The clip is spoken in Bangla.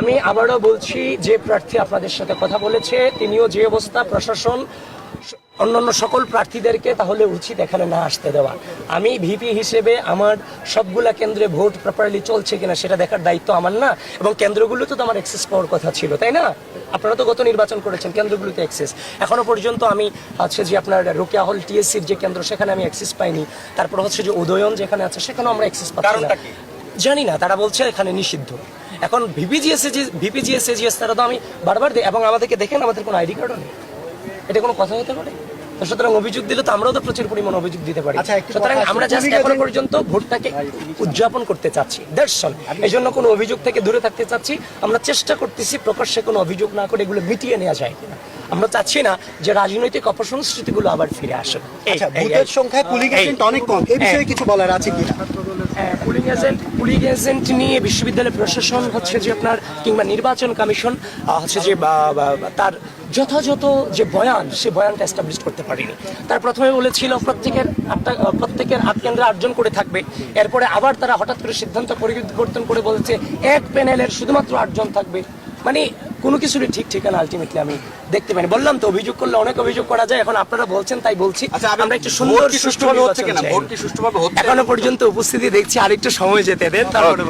আমি আবারও বলছি যে প্রার্থী আপনাদের সাথে কথা বলেছে তিনিও যে অবস্থা প্রশাসন অন্যান্য সকল প্রার্থীদেরকে তাহলে উচিত এখানে না আসতে দেওয়া। আমি ভিপি হিসেবে আমার সবগুলা কেন্দ্রে ভোট প্রপারলি চলছে কিনা সেটা দেখার দায়িত্ব আমার না এবং কেন্দ্রগুলোতে তো আমার অ্যাক্সেস পাওয়ার কথা ছিল তাই না? আপনারা তো গত নির্বাচন করেছেন কেন্দ্রগুলোতে অ্যাক্সেস এখনও পর্যন্ত আমি হচ্ছে যে আপনার রোকেয়া হল টিএসসির যে কেন্দ্র সেখানে আমি অ্যাক্সেস পাইনি। তারপর হচ্ছে যে উদয়ন যেখানে আছে সেখানেও আমরা অ্যাক্সেস পাচ্ছি জানি না তারা বলছে এখানে নিষিদ্ধ। এখন ভিপিজিএস ভিপিজিএস এজিএস তারা তো আমি বারবার দিই এবং আমাদেরকে দেখেন আমাদের কোনো আইডি কার্ডও নেই। এটা কোনো কথা হতে পারে? তো সুতরাং অভিযোগ দিলে তো আমরাও তো প্রচুর পরিমাণ অভিযোগ দিতে পারি। আচ্ছা, সুতরাং আমরা জাস্ট এখনও পর্যন্ত ভোটটাকে উদযাপন করতে চাচ্ছি। দ্যাটস অল এই জন্য কোনো অভিযোগ থেকে দূরে থাকতে চাচ্ছি। আমরা চেষ্টা করতেছি প্রকাশ্যে কোনো অভিযোগ না করে এগুলো মিটিয়ে নেওয়া যায় কিনা। আমরা চাচ্ছি না যে রাজনৈতিক অপসংস্কৃতিগুলো আবার ফিরে আসে এই- আচ্ছা এই- সংখ্যায় পুলিং এজেন্ট অনেক কম। এই বিষয়ে কিছু বলার আছে কিনা? পুলিং এজেন্ট পুলিং এজেন্ট নিয়ে বিশ্ববিদ্যালয় প্রশাসন হচ্ছে যে আপনার কিংবা নির্বাচন কমিশন হচ্ছে যে তার যথাযথ যে বয়ান সে বয়ানটা এস্টাবলিশ করতে পারেনি। তার প্রথমে বলেছিল প্রত্যেকের আটটা প্রত্যেকের আট কেন্দ্রে আটজন করে থাকবে। এরপরে আবার তারা হঠাৎ করে সিদ্ধান্ত পরিবর্তন করে বলেছে এক প্যানেলের শুধুমাত্র আটজন থাকবে। মানে কোনো কিছুরই ঠিক ঠিকানা আলটিমেটলি আমি দেখতে পাইনি। বললাম তো অভিযোগ করলে অনেক অভিযোগ করা যায় এখন আপনারা বলছেন তাই বলছি। আচ্ছা আমি আমরা একটু সুন্দর সুষ্ঠুভাবে হচ্ছে এখনও পর্যন্ত উপস্থিতি দেখছি আরেকটু সময় যেতে দেন তারপরে।